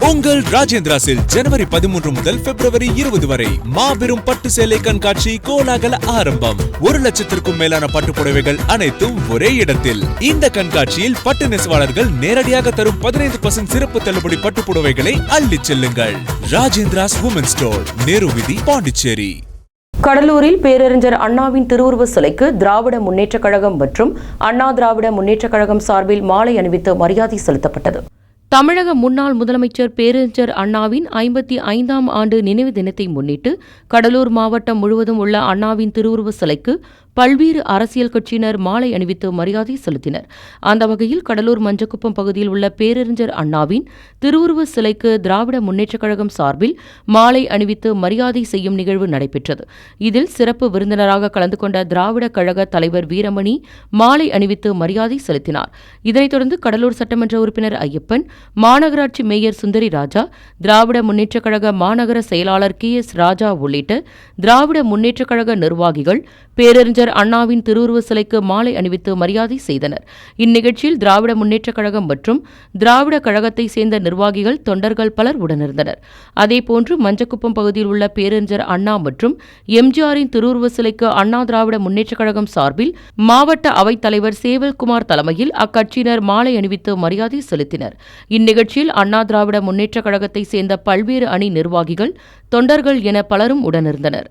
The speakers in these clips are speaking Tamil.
உங்கள் ராஜேந்திராஸில் ஜனவரி பதிமூன்று முதல் பிப்ரவரி இருபது வரை மாபெரும் பட்டு சேலை கண்காட்சி கோலாகல ஆரம்பம். ஒரு லட்சத்திற்கும் மேலான பட்டு புடவைகள் அனைத்தும் ஒரே இடத்தில். இந்த கண்காட்சியில் பட்டு நெசவாளர்கள் நேரடியாக தரும் பதினைந்து பர்சன்ட் சிறப்பு தள்ளுபடி பட்டு புடவைகளை அள்ளி செல்லுங்கள். ராஜேந்திராஸ் உமன் ஸ்டோர் நேரு விதி பாண்டிச்சேரி கடலூரில் பேரறிஞர் அண்ணாவின் திருவுருவ சிலைக்கு திராவிட முன்னேற்றக் கழகம் மற்றும் அண்ணா திராவிட முன்னேற்றக் கழகம் சார்பில் மாலை அணிவித்து மரியாதை செலுத்தப்பட்டது. தமிழக முன்னாள் முதலமைச்சர் பேரறிஞர் அண்ணாவின் ஐம்பத்தி ஐந்தாம் ஆண்டு நினைவு தினத்தை முன்னிட்டு கடலூர் மாவட்டம் முழுவதும் உள்ள அண்ணாவின் திருவுருவ சிலைக்கு பல்வேறு அரசியல் கட்சியினர் மாலை அணிவித்து மரியாதை செலுத்தினர். அந்த வகையில் கடலூர் மஞ்சக்குப்பம் பகுதியில் உள்ள பேரறிஞர் அண்ணாவின் திருவுருவ சிலைக்கு திராவிட முன்னேற்றக் கழகம் சார்பில் மாலை அணிவித்து மரியாதை செய்யும் நிகழ்வு நடைபெற்றது. இதில் சிறப்பு விருந்தினராக கலந்து கொண்ட திராவிட கழக தலைவர் வீரமணி மாலை அணிவித்து மரியாதை செலுத்தினார். இதனைத் தொடர்ந்து கடலூர் சட்டமன்ற உறுப்பினர் ஐயப்பன் மாநகராட்சி மேயர் சுந்தரி ராஜா திராவிட முன்னேற்றக் கழக மாநகர செயலாளர் கே எஸ் ராஜா உள்ளிட்ட திராவிட முன்னேற்றக் கழக நிர்வாகிகள் பேரறிஞர் அண்ணாவின் திருவுருவ சிலைக்கு மாலை அணிவித்து மரியாதை செய்தனர். இந்நிகழ்ச்சியில் திராவிட முன்னேற்றக் கழகம் மற்றும் திராவிட கழகத்தை சேர்ந்த நிர்வாகிகள் தொண்டர்கள் பலர் உடனிருந்தனர். அதேபோன்று மஞ்சக்குப்பம் பகுதியில் உள்ள பேரறிஞர் அண்ணா மற்றும் எம்ஜிஆரின் திருவுருவ சிலைக்கு அண்ணா திராவிட முன்னேற்றக் கழகம் சார்பில் மாவட்ட அவைத் தலைவர் சேவல்குமார் தலைமையில் அக்கட்சியினர் மாலை அணிவித்து மரியாதை செலுத்தினர். இந்நிகழ்ச்சியில் அண்ணா திராவிட முன்னேற்றக் கழகத்தை சேர்ந்த பல்வேறு அணி நிர்வாகிகள் தொண்டர்கள் என பலரும் உடனிருந்தனர்.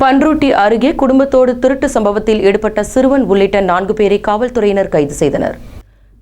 பன்ருட்டி அருகே குடும்பத்தோடு திருட்டு சம்பவத்தில் ஈடுபட்ட சிறுவன் உள்ளிட்ட நான்கு பேரை காவல்துறையினர் கைது செய்தனர்.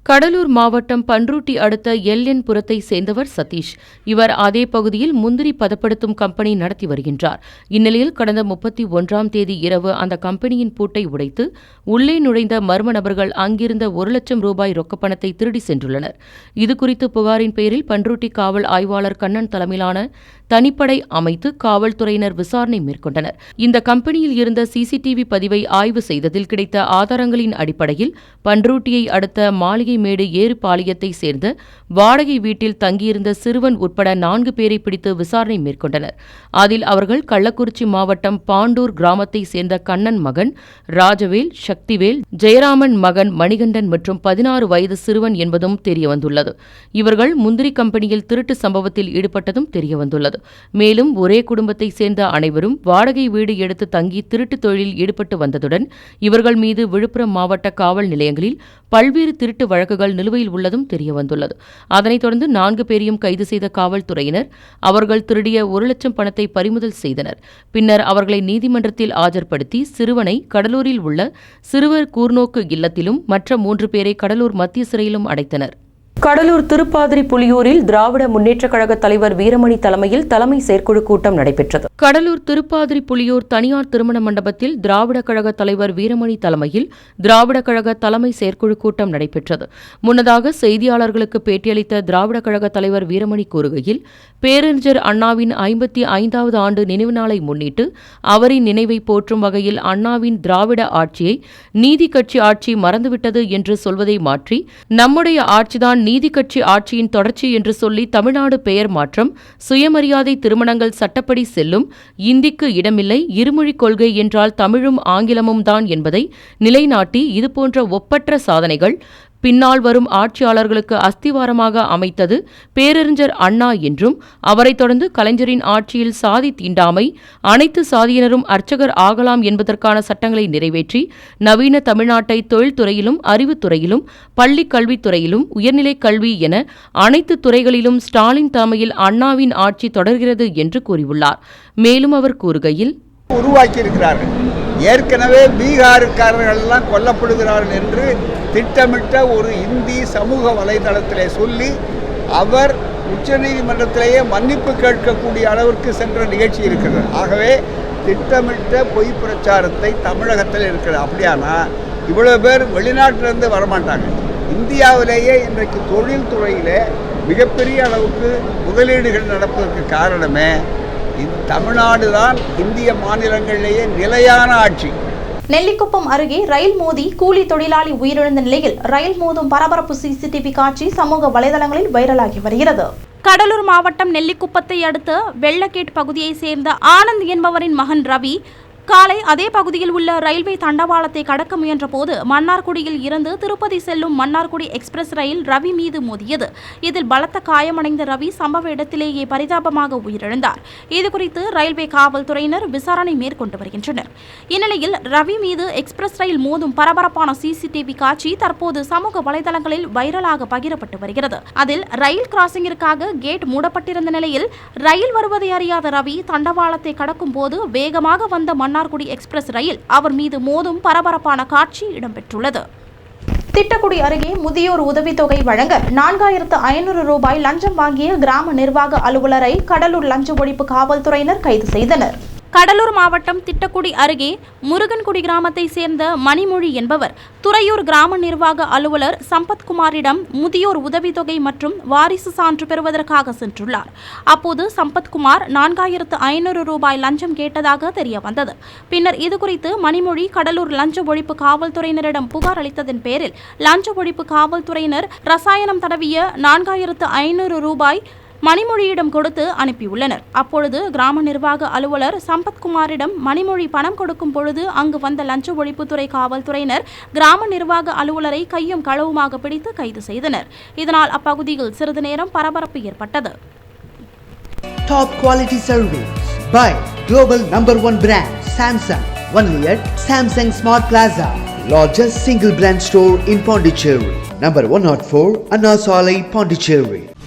கடலூர் மாவட்டம் பன்ருட்டி அடுத்த எல்என் புரத்தை சேர்ந்தவர் சதீஷ். இவர் அதே பகுதியில் முந்திரி பதப்படுத்தும் கம்பெனி நடத்தி வருகின்றார். இந்நிலையில் கடந்த முப்பத்தி ஒன்றாம் தேதி இரவு அந்த கம்பெனியின் பூட்டை உடைத்து உள்ளே நுழைந்த மர்ம நபர்கள் அங்கிருந்த ஒரு லட்சம் ரூபாய் ரொக்கப்பணத்தை திருடி சென்றுள்ளனர். இதுகுறித்து புகாரின் பேரில் பன்ருட்டி காவல் ஆய்வாளர் கண்ணன் தலைமையிலான தனிப்படை அமைத்து காவல்துறையினர் விசாரணை மேற்கொண்டனர். இந்த கம்பெனியில் இருந்த சிசிடிவி பதிவை ஆய்வு செய்ததில் கிடைத்த ஆதாரங்களின் அடிப்படையில் பன்ருட்டியை அடுத்த மாளிகைமேடு ஏறுபாளையத்தை சேர்ந்த வாடகை வீட்டில் தங்கியிருந்த சிறுவன் உட்பட நான்கு பேரை பிடித்து விசாரணை மேற்கொண்டனர். அதில் அவர்கள் கள்ளக்குறிச்சி மாவட்டம் பாண்டூர் கிராமத்தை சேர்ந்த கண்ணன் மகன் ராஜவேல் சக்திவேல் ஜெயராமன் மகன் மணிகண்டன் மற்றும் பதினாறு வயது சிறுவன் என்பதும் தெரியவந்துள்ளது. இவர்கள் முந்திரி கம்பெனியில் திருட்டு சம்பவத்தில் ஈடுபட்டதும் தெரியவந்துள்ளது. மேலும் ஒரே குடும்பத்தை சேர்ந்த அனைவரும் வாடகை வீடு எடுத்து தங்கி திருட்டு தொழிலில் ஈடுபட்டு வந்ததுடன் இவர்கள் மீது விழுப்புரம் மாவட்ட காவல் நிலையங்களில் பல்வேறு திருட்டு வழக்குகள் நிலுவையில் உள்ளதும் தெரியவந்துள்ளது. அதனைத் தொடர்ந்து நான்கு பேரையும் கைது செய்த காவல்துறையினர் அவர்கள் திருடிய ஒரு லட்சம் பணத்தை பறிமுதல் செய்தனர். பின்னர் அவர்களை நீதிமன்றத்தில் ஆஜர்படுத்தி சிறுவனை கடலூரில் உள்ள சிறுவர் கூர்நோக்கு இல்லத்திலும் மற்ற மூன்று பேரை கடலூர் மத்திய சிறையிலும் அடைத்தனர். கடலூர் திருப்பாதிரி புலியூரில் திராவிட முன்னேற்றக் கழக தலைவர் வீரமணி தலைமையில் தலைமை செயற்குழு கூட்டம் நடைபெற்றது. கடலூர் திருப்பாதிரி புலியூர் தனியார் திருமண மண்டபத்தில் திராவிட கழக தலைவர் வீரமணி தலைமையில் திராவிட கழக தலைமை செயற்குழு கூட்டம் நடைபெற்றது. முன்னதாக செய்தியாளர்களுக்கு பேட்டியளித்த திராவிட கழக தலைவர் வீரமணி கூறுகையில் பேரறிஞர் அண்ணாவின் ஐம்பத்தி ஐந்தாவது ஆண்டு நினைவு நாளை முன்னிட்டு அவரின் நினைவை போற்றும் வகையில் அண்ணாவின் திராவிட ஆட்சியை நீதி கட்சி ஆட்சி மறந்துவிட்டது என்று சொல்வதை மாற்றி நம்முடைய ஆட்சிதான் நீதி கட்சி ஆட்சியின் தொடர்ச்சி என்று சொல்லி தமிழ்நாடு பெயர் மாற்றம் சுயமரியாதை திருமணங்கள் சட்டப்படி செல்லும் இந்திக்கு இடமில்லை இருமொழி கொள்கை என்றால் தமிழும் ஆங்கிலமும் தான் என்பதை நிலைநாட்டி இதுபோன்ற ஒப்பற்ற சாதனைகள் பின்னால் வரும் ஆட்சியாளர்களுக்கு அஸ்திவாரமாக அமைத்தது பேரறிஞர் அண்ணா என்றும் அவரைத் தொடர்ந்து கலைஞரின் ஆட்சியில் சாதி தீண்டாமை அனைத்து சாதியினரும் அர்ச்சகர் ஆகலாம் என்பதற்கான சட்டங்களை நிறைவேற்றி நவீன தமிழ்நாட்டை தொழில்துறையிலும் அறிவுத்துறையிலும் பள்ளிக் கல்வித்துறையிலும் உயர்நிலைக் கல்வி என அனைத்து துறைகளிலும் ஸ்டாலின் தலைமையில் அண்ணாவின் ஆட்சி தொடர்கிறது என்று கூறியுள்ளார். மேலும் அவர் கூறுகையில் உருவாக்கியிருக்கிறார்கள். ஏற்கனவே பீகாருக்காரர்கள் எல்லாம் கொல்லப்படுகிறார்கள் என்று திட்டமிட்ட ஒரு இந்தி சமூக வலைதளத்திலே சொல்லி அவர் உச்சநீதிமன்றத்திலேயே மன்னிப்பு கேட்கக்கூடிய அளவிற்கு சென்ற நிகழ்ச்சி இருக்கிறது. ஆகவே திட்டமிட்ட பொய் பிரச்சாரத்தை தமிழகத்தில் இருக்கிறது. அப்படியானா இவ்வளோ பேர் வெளிநாட்டிலேருந்து வரமாட்டாங்க. இந்தியாவிலேயே இன்றைக்கு தொழில்துறையிலே மிகப்பெரிய அளவுக்கு முதலீடுகள் நடப்பதற்கு காரணமே இது தமிழ்நாடு தான் இந்திய மாநிலங்களிலேயே நிலையான ஆட்சி. நெல்லிக்குப்பம் அருகே ரயில் மோதி கூலி தொழிலாளி உயிரிழந்த நிலையில் ரயில் மோதும் பரபரப்பு சிசிடிவி காட்சி சமூக வலைதளங்களில் வைரலாகி வருகிறது. கடலூர் மாவட்டம் நெல்லிக்குப்பத்தை அடுத்த வெள்ளக்கேட் பகுதியைச் சேர்ந்த ஆனந்த் என்பவரின் மகன் ரவி காலை அதே பகுதியில் உள்ள ரயில்வே தண்டவாளத்தை கடக்க முயன்றபோது மன்னார்குடியில் இருந்து திருப்பதி செல்லும் மன்னார்குடி எக்ஸ்பிரஸ் ரயில் ரவி மீது மோதியது. இதில் பலத்த காயமடைந்த ரவி சம்பவ இடத்திலேயே பரிதாபமாக உயிரிழந்தார். இதுகுறித்து ரயில்வே காவல்துறையினர் விசாரணை மேற்கொண்டு வருகின்றனர். இந்நிலையில் ரவி மீது எக்ஸ்பிரஸ் ரயில் மோதும் பரபரப்பான சிசிடிவி காட்சி தற்போது சமூக வலைதளங்களில் வைரலாக பகிரப்பட்டு வருகிறது. அதில் ரயில் கிராசிங்கிற்காக கேட் மூடப்பட்டிருந்த நிலையில் ரயில் வருவதை அறியாத ரவி தண்டவாளத்தை கடக்கும் போது வேகமாக வந்த மன்னார்குடி எக்ஸ்பிரஸ் ரயில் அவர் மீது மோதும் பரபரப்பான காட்சி இடம்பெற்றுள்ளது. திட்டக்குடி அருகே முதியோர் உதவித்தொகை வழங்க நான்காயிரத்து ஐநூறு ரூபாய் லஞ்சம் வாங்கிய கிராம நிர்வாக அலுவலரை கடலூர் லஞ்ச ஒழிப்பு காவல்துறையினர் கைது செய்தனர். கடலூர் மாவட்டம் திட்டக்குடி அருகே முருகன்குடி கிராமத்தை சேர்ந்த மணிமொழி என்பவர் துறையூர் கிராம நிர்வாக அலுவலர் சம்பத்குமாரிடம் முதியோர் உதவித்தொகை மற்றும் வாரிசு சான்று பெறுவதற்காக சென்றுள்ளார். அப்போது சம்பத்குமார் நான்காயிரத்து ஐநூறு ரூபாய் லஞ்சம் கேட்டதாக தெரிய வந்தது பின்னர் இதுகுறித்து மணிமொழி கடலூர் லஞ்ச ஒழிப்பு காவல்துறையினரிடம் புகார் அளித்ததன் பேரில் லஞ்ச ஒழிப்பு காவல்துறையினர் ரசாயனம் தடவிய நான்காயிரத்து ஐநூறு ரூபாய் மணிமொழியிடம் கொடுத்து அனுப்பியுள்ளனர் அப்பொழுது கிராம நிர்வாக அலுவலர் சம்பத்குமாரிடம் மணிமொழி பணம் கொடுக்கும் பொழுது அங்கு வந்த லஞ்ச ஒழிப்புத்துறை காவல்துறையினர் கிராம நிர்வாக அலுவலரை கையும் களவுமாக பிடித்து கைது செய்தனர் இதனால் அப்பகுதியில் சிறிது நேரம் பரபரப்பு ஏற்பட்டது Top quality service by global number one brand Samsung. Only at Samsung Smart Plaza, largest single brand store in Pondicherry. Number 104 Anasale, Pondicherry.